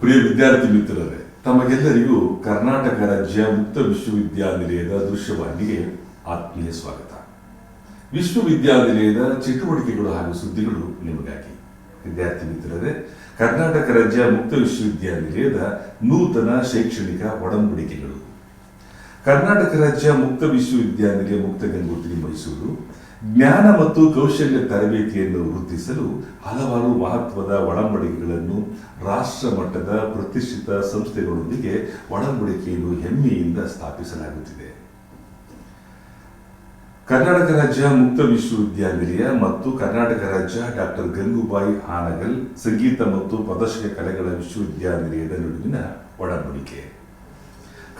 ಪ್ರಿಯ ವಿದ್ಯಾರ್ಥಿ ಮಿತ್ರರೇ, ತಮಗೆಲ್ಲರಿಗೂ ಕರ್ನಾಟಕ ರಾಜ್ಯ ಮುಕ್ತ ವಿಶ್ವವಿದ್ಯಾನಿಲಯದ ದೃಶ್ಯವಾಹಿನಿಗೆ ಆತ್ಮೀಯ ಸ್ವಾಗತ. ವಿಶ್ವವಿದ್ಯಾನಿಲಯದ ಚಟುವಟಿಕೆಗಳು ಹಾಗೂ ಸುದ್ದಿಗಳು ನಿಮಗಾಗಿ. ವಿದ್ಯಾರ್ಥಿ ಮಿತ್ರರೇ, ಕರ್ನಾಟಕ ರಾಜ್ಯ ಮುಕ್ತ ವಿಶ್ವವಿದ್ಯಾನಿಲಯದ ನೂತನ ಶೈಕ್ಷಣಿಕ ಒಡಂಬಡಿಕೆಗಳು. ಕರ್ನಾಟಕ ರಾಜ್ಯ ಮುಕ್ತ ವಿಶ್ವವಿದ್ಯಾನಿಲಯ ಮುಕ್ತ ಗಂಗೋತ್ರಿ ಮೈಸೂರು, ಜ್ಞಾನ ಮತ್ತು ಕೌಶಲ್ಯ ತರಬೇತಿಯನ್ನು ವೃದ್ಧಿಸಲು ಹಲವಾರು ಮಹತ್ವದ ಒಡಂಬಡಿಕೆಗಳನ್ನು ರಾಷ್ಟ್ರ ಮಟ್ಟದ ಪ್ರತಿಷ್ಠಿತ ಸಂಸ್ಥೆಗಳೊಂದಿಗೆ ಒಡಂಬಡಿಕೆಯನ್ನು ಹೆಮ್ಮೆಯಿಂದ ಸ್ಥಾಪಿಸಲಾಗುತ್ತಿದೆ. ಕರ್ನಾಟಕ ರಾಜ್ಯ ಮುಕ್ತ ವಿಶ್ವವಿದ್ಯಾನಿಲಯ ಮತ್ತು ಕರ್ನಾಟಕ ರಾಜ್ಯ ಡಾಕ್ಟರ್ ಗಂಗೂಬಾಯಿ ಹಾನಗಲ್ ಸಂಗೀತ ಮತ್ತು ಪ್ರದರ್ಶನ ಕಲೆಗಳ ವಿಶ್ವವಿದ್ಯಾನಿಲಯದ ನಡುವಿನ ಒಡಂಬಡಿಕೆ.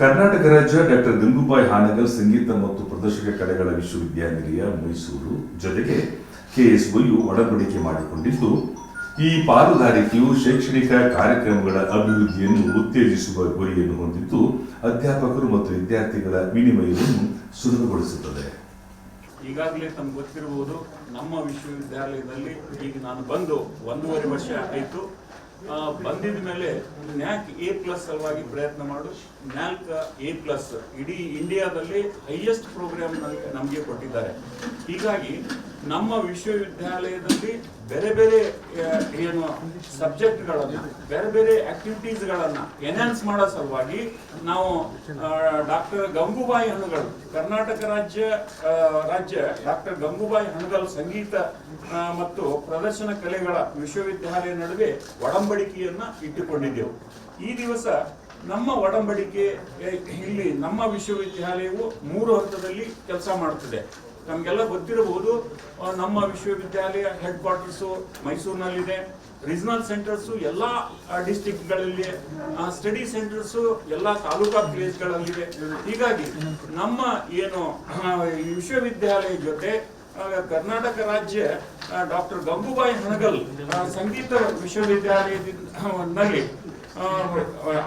ಕರ್ನಾಟಕ ರಾಜ್ಯ ಡಾಕ್ಟರ್ ಗಂಗೂಬಾಯಿ ಹಾನಗಲ್ ಸಂಗೀತ ಮತ್ತು ಪ್ರದರ್ಶಕ ಕಲೆಗಳ ವಿಶ್ವವಿದ್ಯಾನಿಲಯ ಮೈಸೂರು ಜೊತೆಗೆ ಕೆಎಸ್ಒಯು ಒಡಂಬಡಿಕೆ ಮಾಡಿಕೊಂಡಿದ್ದು, ಈ ಪಾಲುದಾರಿಕೆಯು ಶೈಕ್ಷಣಿಕ ಕಾರ್ಯಕ್ರಮಗಳ ಅಭಿವೃದ್ಧಿಯನ್ನು ಉತ್ತೇಜಿಸುವ ಗುರಿಯನ್ನು ಹೊಂದಿದ್ದು, ಅಧ್ಯಾಪಕರು ಮತ್ತು ವಿದ್ಯಾರ್ಥಿಗಳ ವಿನಿಮಯವನ್ನು ಸುಲಭಗೊಳಿಸುತ್ತದೆ ಈಗಾಗಲೇ ತಮ್ಗೆ ಗೊತ್ತಿರಬಹುದು, ನಮ್ಮ ವಿಶ್ವವಿದ್ಯಾಲಯದಲ್ಲಿ ಈಗ ನಾನು ಬಂದು ಒಂದೂವರೆ ವರ್ಷ ಆಯಿತು. ಬಂದಿದ ಮೇಲೆ ನ್ಯಾಕ್ ಎ ಪ್ಲಸ್ ಸಲುವಾಗಿ ಪ್ರಯತ್ನ ಮಾಡು. ನ್ಯಾಕ್ ಎ ಪ್ಲಸ್ ಇಡೀ ಇಂಡಿಯಾದಲ್ಲಿ ಹೈಯೆಸ್ಟ್ ಪ್ರೋಗ್ರಾಮ್ ನಮಗೆ ಕೊಟ್ಟಿದ್ದಾರೆ. ಹೀಗಾಗಿ ನಮ್ಮ ವಿಶ್ವವಿದ್ಯಾಲಯದಲ್ಲಿ ಬೇರೆ ಬೇರೆ ಏನು ಸಬ್ಜೆಕ್ಟ್ಗಳನ್ನು, ಬೇರೆ ಬೇರೆ ಆಕ್ಟಿವಿಟೀಸ್ಗಳನ್ನು ಎನ್ಹಾನ್ಸ್ ಮಾಡೋ ಸಲುವಾಗಿ ನಾವು ಡಾಕ್ಟರ್ ಗಂಗೂಬಾಯಿ ಹಣಗಲ್ ಕರ್ನಾಟಕ ರಾಜ್ಯ ರಾಜ್ಯ ಡಾಕ್ಟರ್ ಗಂಗೂಬಾಯಿ ಹಣಗಲ್ ಸಂಗೀತ ಮತ್ತು ಪ್ರದರ್ಶನ ಕಲೆಗಳ ವಿಶ್ವವಿದ್ಯಾಲಯ ನಡುವೆ ಒಡಂಬಡಿಕೆಯನ್ನ ಇಟ್ಟುಕೊಂಡಿದ್ದೆವು. ಈ ದಿವಸ ನಮ್ಮ ಒಡಂಬಡಿಕೆ ಇಲ್ಲಿ ನಮ್ಮ ವಿಶ್ವವಿದ್ಯಾಲಯವು ಮೂರು ಹಂತದಲ್ಲಿ ಕೆಲಸ ಮಾಡುತ್ತದೆ ನಮಗೆಲ್ಲ ಗೊತ್ತಿರಬಹುದು ನಮ್ಮ ವಿಶ್ವವಿದ್ಯಾಲಯ ಹೆಡ್ ಕ್ವಾರ್ಟರ್ಸು ಮೈಸೂರಿನಲ್ಲಿದೆ. ರೀಜನಲ್ ಸೆಂಟರ್ಸು ಎಲ್ಲ ಡಿಸ್ಟಿಕ್ಗಳಲ್ಲಿ ಸ್ಟಡಿ ಸೆಂಟರ್ಸು ಎಲ್ಲ ತಾಲೂಕಾ ಪ್ಲೇಸ್ಗಳಲ್ಲಿದೆ ಹೀಗಾಗಿ ನಮ್ಮ ಏನು ವಿಶ್ವವಿದ್ಯಾಲಯ ಜೊತೆ ಆ, ಕರ್ನಾಟಕ ರಾಜ್ಯ ಡಾಕ್ಟರ್ ಗಂಗೂಬಾಯಿ ಹಣಗಲ್ ಸಂಗೀತ ವಿಶ್ವವಿದ್ಯಾಲಯದಲ್ಲಿ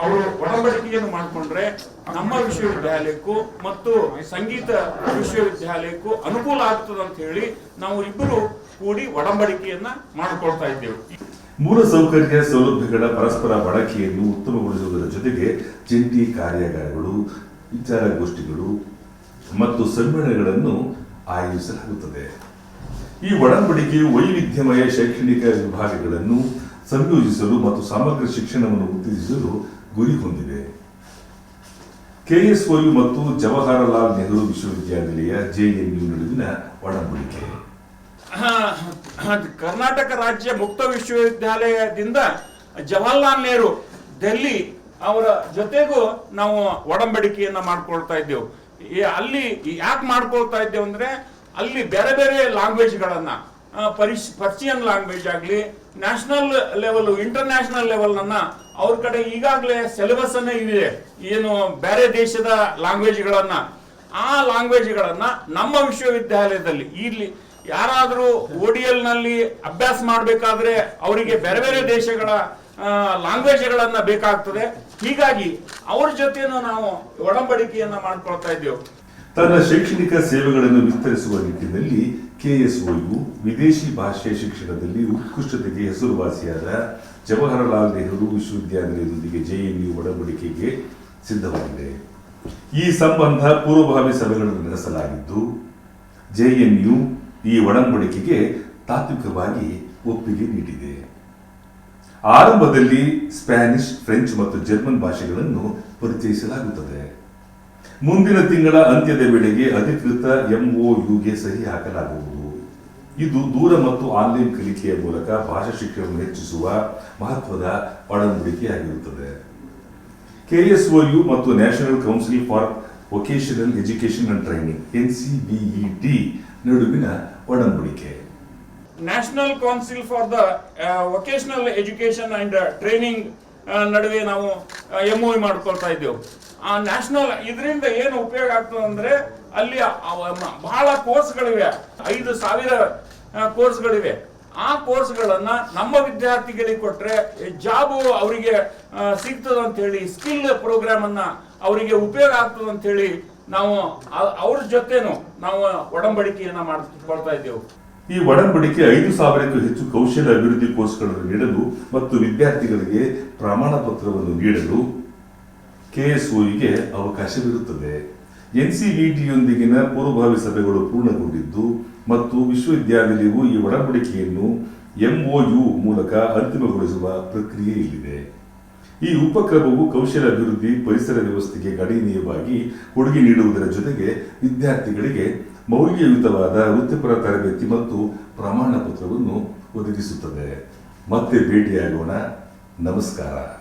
ಅವರು ಒಡಂಬಡಿಕೆಯನ್ನು ಮಾಡಿಕೊಂಡ್ರೆ ನಮ್ಮ ವಿಶ್ವವಿದ್ಯಾಲಯಕ್ಕೂ ಮತ್ತು ಸಂಗೀತ ವಿಶ್ವವಿದ್ಯಾಲಯಕ್ಕೂ ಅನುಕೂಲ ಆಗ್ತದೆ ಅಂತ ಹೇಳಿ ನಾವು ಇಬ್ಬರು ಕೂಡಿ ಒಡಂಬಡಿಕೆಯನ್ನ ಮಾಡಿಕೊಳ್ತಾ ಇದ್ದೇವೆ. ಮೂಲಸೌಕರ್ಯ ಸೌಲಭ್ಯಗಳ ಪರಸ್ಪರ ಬಳಕೆಯನ್ನು ಉತ್ತಮಗೊಳಿಸುವುದರ ಜೊತೆಗೆ ಜಂಟಿ ಕಾರ್ಯಾಗಾರಗಳು ವಿಚಾರಗೋಷ್ಠಿಗಳು ಮತ್ತು ಸಮ್ಮೇಳನಗಳನ್ನು ಆಯೋಜಿಸಲಾಗುತ್ತದೆ. ಈ ಒಡಂಬಡಿಕೆಯು ವೈವಿಧ್ಯಮಯ ಶೈಕ್ಷಣಿಕ ವಿಭಾಗಗಳನ್ನು ಸಂಯೋಜಿಸಲು ಮತ್ತು ಸಮಗ್ರ ಶಿಕ್ಷಣವನ್ನು ಉತ್ತೇಜಿಸಲು ಗುರಿ ಹೊಂದಿದೆ. ಕೆಎಸ್ಒಯು ಮತ್ತು ಜವಾಹರಲಾಲ್ ನೆಹರು ವಿಶ್ವವಿದ್ಯಾನಿಲಯ ಜೆಎನ್ಯು ನಡುವಿನ ಒಡಂಬಡಿಕೆ. ಕರ್ನಾಟಕ ರಾಜ್ಯ ಮುಕ್ತ ವಿಶ್ವವಿದ್ಯಾಲಯದಿಂದ ಜವಾಹರ್ಲಾಲ್ ನೆಹರು ಡೆಲ್ಲಿ ಅವರ ಜೊತೆಗೂ ನಾವು ಒಡಂಬಡಿಕೆಯನ್ನ ಮಾಡ್ಕೊಳ್ತಾ ಇದ್ದೇವೆ. ಅಲ್ಲಿ ಯಾಕೆ ಮಾಡ್ಕೊಳ್ತಾ ಇದ್ದೇವೆ ಅಂದರೆ ಅಲ್ಲಿ ಬೇರೆ ಬೇರೆ ಲ್ಯಾಂಗ್ವೇಜ್ಗಳನ್ನು ಪರಿಶ್ ಪರ್ಷಿಯನ್ ಲ್ಯಾಂಗ್ವೇಜ್ ಆಗಲಿ ನ್ಯಾಷನಲ್ ಲೆವೆಲ್ ಇಂಟರ್ನ್ಯಾಷನಲ್ ಲೆವೆಲ್ ಅನ್ನ ಅವ್ರ ಕಡೆ ಈಗಾಗಲೇ ಸಿಲೆಬಸ್ ಅನ್ನ ಇದೆ. ಏನು ಬೇರೆ ದೇಶದ ಲ್ಯಾಂಗ್ವೇಜ್ಗಳನ್ನು ಆ ಲ್ಯಾಂಗ್ವೇಜ್ಗಳನ್ನು ನಮ್ಮ ವಿಶ್ವವಿದ್ಯಾಲಯದಲ್ಲಿ ಇಲ್ಲಿ ಯಾರಾದರೂ ಓಡಿಎಲ್ನಲ್ಲಿ ಅಭ್ಯಾಸ ಮಾಡಬೇಕಾದ್ರೆ ಅವರಿಗೆ ಬೇರೆ ಬೇರೆ ದೇಶಗಳ ಲ್ಯಾಂಗ್ವೇಜ್ಗಳನ್ನ ಬೇಕಾಗ್ತದೆ. ಹೀಗಾಗಿ ಅವ್ರ ಜೊತೆನೂ ನಾವು ಒಡಂಬಡಿಕೆಯನ್ನ ಮಾಡ್ಕೊಳ್ತಾ ಇದ್ದೇವೆ. ತನ್ನ ಶೈಕ್ಷಣಿಕ ಸೇವೆಗಳನ್ನು ವಿಸ್ತರಿಸುವ ನಿಟ್ಟಿನಲ್ಲಿ ಕೆಎಸ್ಒಯು ವಿದೇಶಿ ಭಾಷೆ ಶಿಕ್ಷಣದಲ್ಲಿ ಉತ್ಕೃಷ್ಟತೆಗೆ ಹೆಸರುವಾಸಿಯಾದ ಜವಾಹರಲಾಲ್ ನೆಹರು ವಿಶ್ವವಿದ್ಯಾನಿಲಯದೊಂದಿಗೆ ಜೆಎನ್ಯು ಒಡಂಬಡಿಕೆಗೆ ಸಿದ್ಧವಾಗಿದೆ. ಈ ಸಂಬಂಧ ಪೂರ್ವಭಾವಿ ಸಭೆಗಳನ್ನು ನಡೆಸಲಾಗಿದ್ದು, ಜೆಎನ್ಯು ಈ ಒಡಂಬಡಿಕೆಗೆ ತಾತ್ವಿಕವಾಗಿ ಒಪ್ಪಿಗೆ ನೀಡಿದೆ. ಆರಂಭದಲ್ಲಿ ಸ್ಪ್ಯಾನಿಷ್, ಫ್ರೆಂಚ್ ಮತ್ತು ಜರ್ಮನ್ ಭಾಷೆಗಳನ್ನು ಪರಿಚಯಿಸಲಾಗುತ್ತದೆ. ಮುಂದಿನ ತಿಂಗಳ ಅಂತ್ಯದ ವೇಳೆಗೆ ಅಧಿಕೃತ ಎಂಒಯುಗೆ ಸಹಿ ಹಾಕಲಾಗುವುದು. ಇದು ದೂರ ಮತ್ತು ಆನ್ಲೈನ್ ಕಲಿಕೆಯ ಮೂಲಕ ಭಾಷಾ ಶಿಕ್ಷಣವನ್ನು ಹೆಚ್ಚಿಸುವ ಮಹತ್ವದ ಒಡಂಬಡಿಕೆಯಾಗಿರುತ್ತದೆ ಕೆಎಸ್ಒಯು ಮತ್ತು national council for vocational education and training NCBET ನಡುವಿನ ಒಡಂಬಡಿಕೆ. National council for the vocational education and training ನಡುವೆ ನಾವು ಎಂ ಒ ಮಾಡ್ಕೊಳ್ತಾ ಇದ್ದೇವೆ. ಆ ನ್ಯಾಷನಲ್ ಇದರಿಂದ ಏನು ಉಪಯೋಗ ಆಗ್ತದೆ ಅಂದ್ರೆ ಅಲ್ಲಿ ಬಹಳ ಕೋರ್ಸ್ಗಳಿವೆ ಐದು ಸಾವಿರ ಕೋರ್ಸ್ಗಳಿವೆ ಆ ಕೋರ್ಸ್ಗಳನ್ನ ನಮ್ಮ ವಿದ್ಯಾರ್ಥಿಗಳಿಗೆ ಕೊಟ್ರೆ ಜಾಬ್ ಅವರಿಗೆ ಸಿಗ್ತದೆ ಅಂತ ಹೇಳಿ ಸ್ಕಿಲ್ ಪ್ರೋಗ್ರಾಮ್ ಅನ್ನ ಅವರಿಗೆ ಉಪಯೋಗ ಆಗ್ತದೆ ಅಂತ ಹೇಳಿ ನಾವು ಅವ್ರ ಜೊತೆನು ನಾವು ಒಡಂಬಡಿಕೆಯನ್ನ ಮಾಡ್ಕೊಳ್ತಾ ಇದ್ದೇವೆ. ಈ ಒಡಂಬಡಿಕೆ ಐದು ಸಾವಿರಕ್ಕೂ ಹೆಚ್ಚು ಕೌಶಲ್ಯ ಅಭಿವೃದ್ಧಿ ಕೋರ್ಸ್ಗಳನ್ನು ನೀಡಲು ಮತ್ತು ವಿದ್ಯಾರ್ಥಿಗಳಿಗೆ ಪ್ರಮಾಣ ಪತ್ರವನ್ನು ನೀಡಲು ಕೆಎಸ್ಒಗೆ ಅವಕಾಶವಿರುತ್ತದೆ. ಎನ್ಸಿವಿಟಿಯೊಂದಿಗಿನ ಪೂರ್ವಭಾವಿ ಸಭೆಗಳು ಪೂರ್ಣಗೊಂಡಿದ್ದು ಮತ್ತು ವಿಶ್ವವಿದ್ಯಾನಿಲಯವು ಈ ಒಡಂಬಡಿಕೆಯನ್ನು ಎಂಒಯು ಮೂಲಕ ಅಂತಿಮಗೊಳಿಸುವ ಪ್ರಕ್ರಿಯೆಯಲ್ಲಿದೆ ಈ ಉಪಕ್ರಮವು ಕೌಶಲ್ಯ ಅಭಿವೃದ್ಧಿ, ಪರಿಸರ ವ್ಯವಸ್ಥೆಗೆ ಗಣನೀಯವಾಗಿ ಕೊಡುಗೆ ನೀಡುವುದರ ಜೊತೆಗೆ ವಿದ್ಯಾರ್ಥಿಗಳಿಗೆ ಮೌಲ್ಯಯುತವಾದ ವೃತ್ತಿಪರ ತರಬೇತಿ ಮತ್ತು ಪ್ರಮಾಣ ಪತ್ರವನ್ನು ಒದಗಿಸುತ್ತದೆ. ಮತ್ತೆ ಭೇಟಿಯಾಗೋಣ. ನಮಸ್ಕಾರ.